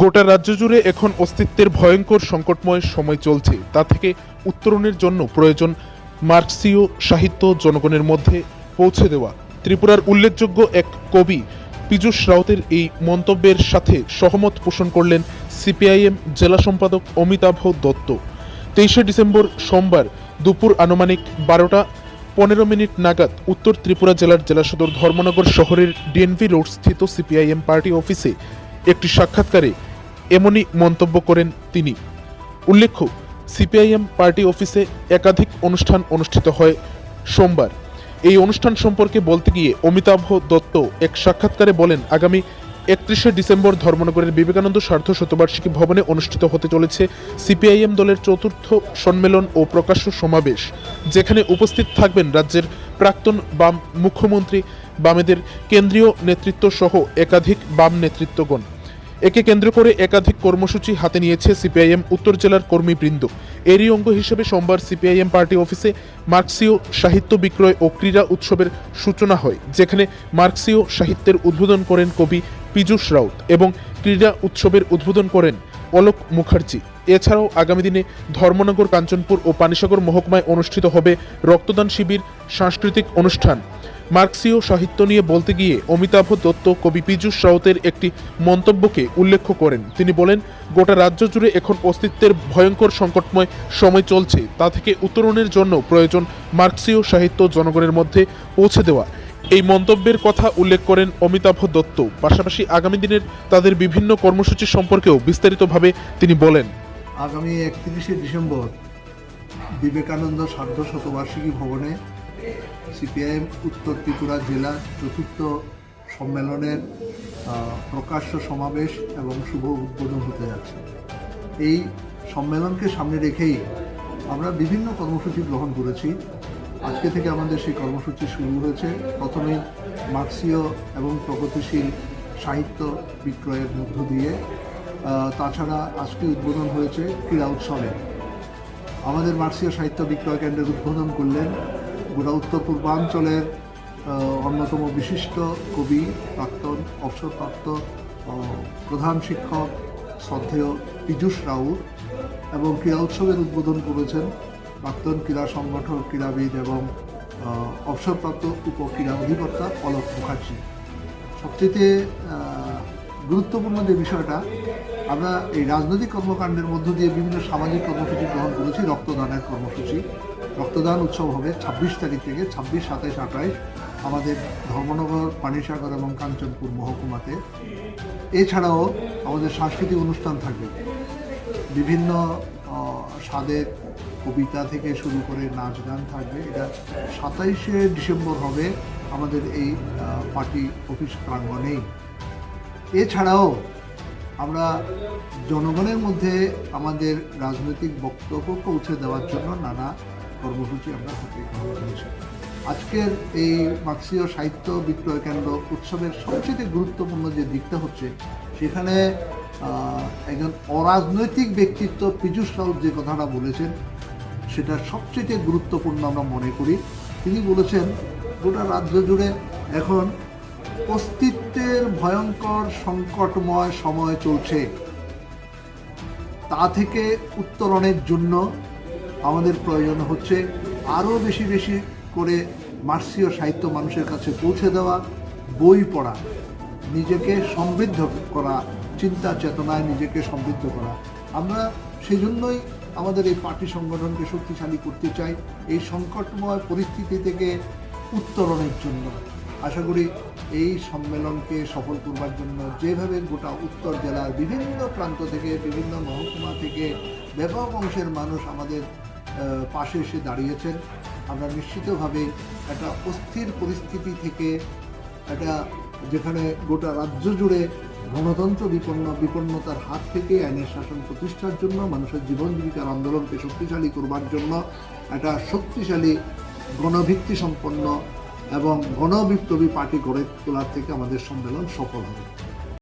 গোটা রাজ্য জুড়ে এখন অস্তিত্বের ভয়ঙ্কর সংকটময় সময় চলছে। তা থেকে উত্তরণের জন্য প্রয়োজন মার্কসীয় সাহিত্য জনগণের মধ্যে পৌঁছে দেওয়া। ত্রিপুরার উল্লেখযোগ্য এক কবি, পীযূষ রাউতের এই মন্তব্যের সাথে সহমত পোষণ করলেন সিপিআইএম জেলা সম্পাদক অমিতাভ দত্ত। তেইশে ডিসেম্বর সোমবার দুপুর আনুমানিক বারোটা পনেরো মিনিট নাগাদ উত্তর ত্রিপুরা জেলার জেলা সদর ধর্মনগর শহরের ডিএনভি রোড স্থিত সিপিআইএম পার্টি অফিসে একটি সাক্ষাৎকারে এমনই মন্তব্য করেন তিনি। উল্লেখ্য, সিপিআইএম পার্টি অফিসে একাধিক অনুষ্ঠান অনুষ্ঠিত হয় সোমবার। এই অনুষ্ঠান সম্পর্কে বলতে গিয়ে অমিতাভ দত্ত এক সাক্ষাৎকারে বলেন, আগামী একত্রিশে ডিসেম্বর ধর্মনগরের বিবেকানন্দ সার্ধ শতবার্ষিকী ভবনে অনুষ্ঠিত হতে চলেছে সিপিআইএম দলের চতুর্থ সম্মেলন ও প্রকাশ্য সমাবেশ, যেখানে উপস্থিত থাকবেন রাজ্যের প্রাক্তন বাম মুখ্যমন্ত্রী, বামেদের কেন্দ্রীয় নেতৃত্ব সহ একাধিক বাম নেতৃত্বগণ। একে কেন্দ্র করে একাধিক কর্মসূচি হাতে নিয়েছে সিপিআইএম উত্তর জেলার কর্মীবৃন্দ। এরই অঙ্গ হিসেবে সোমবার সিপিআইএম পার্টি অফিসে মার্কসীয় সাহিত্য বিক্রয় ও ক্রীড়া উৎসবের সূচনা হয়, যেখানে মার্কসীয় সাহিত্যের উদ্বোধন করেন কবি পীযূষ রাউত এবং ক্রীড়া উৎসবের উদ্বোধন করেন অলোক মুখার্জি। এছাড়াও আগামী দিনে ধর্মনগর, কাঞ্চনপুর ও পানিসাগর মহকুমায় অনুষ্ঠিত হবে রক্তদান শিবির সাংস্কৃতিক অনুষ্ঠান। মার্কসীয় সাহিত্য নিয়ে বলতে গিয়ে অমিতাভ দত্ত, কবি পীযূষ রাউতের একটি মন্তব্যকে উল্লেখ করেন। তিনি বলেন, গোটা রাজ্য জুড়ে এখন অস্তিত্বের ভয়ঙ্কর সংকটময় সময় চলছে। তা থেকে উত্তরণের জন্য প্রয়োজন মার্কসীয় সাহিত্য জনগণের মধ্যে পৌঁছে দেওয়া। এই মন্তব্যের কথা উল্লেখ করেন অমিতাভ দত্ত। পাশাপাশি আগামী দিনের তাদের বিভিন্ন কর্মসূচি সম্পর্কেও বিস্তারিতভাবে তিনি বলেন। আগামী একত্রিশে ডিসেম্বর বিবেকানন্দ সার্ধ শতবার্ষিকী ভবনে সিপিআইএম উত্তর ত্রিপুরা জেলা চতুর্থ সম্মেলনের প্রকাশ্য সমাবেশ এবং শুভ উদ্বোধন হতে যাচ্ছে। এই সম্মেলনকে সামনে রেখেই আমরা বিভিন্ন কর্মসূচি গ্রহণ করেছি। আজকে থেকে আমাদের সেই কর্মসূচি শুরু হয়েছে। প্রথমেই মার্ক্সীয় এবং প্রগতিশীল সাহিত্য বিক্রয়ের মধ্য দিয়ে। তাছাড়া আজকে উদ্বোধন হয়েছে ক্রীড়া উৎসবে। আমাদের মার্ক্সীয় সাহিত্য বিক্রয় কেন্দ্রের উদ্বোধন করলেন গোটা উত্তর পূর্বাঞ্চলের অন্যতম বিশিষ্ট কবি প্রাক্তন, অবসরপ্রাপ্ত প্রধান শিক্ষক শ্রদ্ধেয় পীযূষ রাউত এবং ক্রীড়া উৎসবের উদ্বোধন করেছেন প্রাক্তন ক্রীড়া সংগঠক, ক্রীড়াবিদ এবং অবসরপ্রাপ্ত উপ ক্রীড়া অধিকর্তা অলোক মুখার্জি। সবচেয়ে গুরুত্বপূর্ণ যে বিষয়টা, আমরা এই রাজনৈতিক কর্মকাণ্ডের মধ্য দিয়ে বিভিন্ন সামাজিক কর্মসূচি গ্রহণ করেছি, রক্তদানের কর্মসূচি। রক্তদান উৎসব হবে ছাব্বিশ তারিখ থেকে, ছাব্বিশ, সাতাইশ, আঠাইশ আমাদের ধর্মনগর, পানিসাগর এবং কাঞ্চনপুর মহকুমাতে। এছাড়াও আমাদের সাংস্কৃতিক অনুষ্ঠান থাকবে। বিভিন্ন স্বাদের কবিতা থেকে শুরু করে নাচ গান থাকবে। এটা সাতাইশে ডিসেম্বর হবে। আমাদের এই পার্টি অফিস প্রাঙ্গণেই। এছাড়াও আমরা জনগণের মধ্যে আমাদের রাজনৈতিক বক্তব্য পৌঁছে দেওয়ার জন্য নানা কর্মসূচি আমরা হাতে গ্রহণ করেছি আজকের এই মার্ক্সীয় সাহিত্য বিক্রয় কেন্দ্র উৎসবের সবচেয়ে গুরুত্বপূর্ণ যে দিকটা হচ্ছে সেখানে একজন অরাজনৈতিক ব্যক্তিত্ব পীযূষ রাউত যে কথাটা বলেছেন, সেটা সবচেয়ে গুরুত্বপূর্ণ আমরা মনে করি। তিনি বলেছেন, গোটা রাজ্য জুড়ে এখন অস্তিত্বের ভয়ঙ্কর সংকটময় সময় চলছে। তা থেকে উত্তরণের জন্য আমাদের প্রয়োজন হচ্ছে আরও বেশি বেশি করে মার্সীয় সাহিত্য মানুষের কাছে পৌঁছে দেওয়া, বই পড়া। নিজেকে সমৃদ্ধ করা, চিন্তা, চেতনায় নিজেকে সমৃদ্ধ করা। আমরা সেই জন্যই আমাদের এই পার্টি সংগঠনকে শক্তিশালী করতে চাই, এই সংকটময় পরিস্থিতি থেকে উত্তরণের জন্য। আশা করি এই সম্মেলনকে সফল করবার জন্য যেভাবে গোটা উত্তর জেলার বিভিন্ন প্রান্ত থেকে, বিভিন্ন মহকুমা থেকে ব্যাপক অংশের মানুষ আমাদের পাশে এসে দাঁড়িয়েছেন। আমরা নিশ্চিতভাবে একটা অস্থির পরিস্থিতি থেকে একটা যেখানে গোটা রাজ্য জুড়ে গণতন্ত্র বিপন্ন, বিপন্নতার হাত থেকে আইনের শাসন প্রতিষ্ঠার জন্য, মানুষের জীবন জীবিকার আন্দোলনকে শক্তিশালী করবার জন্য একটা শক্তিশালী গণভিত্তি সম্পন্ন এবং গণবিপ্লবী পার্টি গড়ে তোলার থেকে আমাদের সম্মেলন সফল হবে।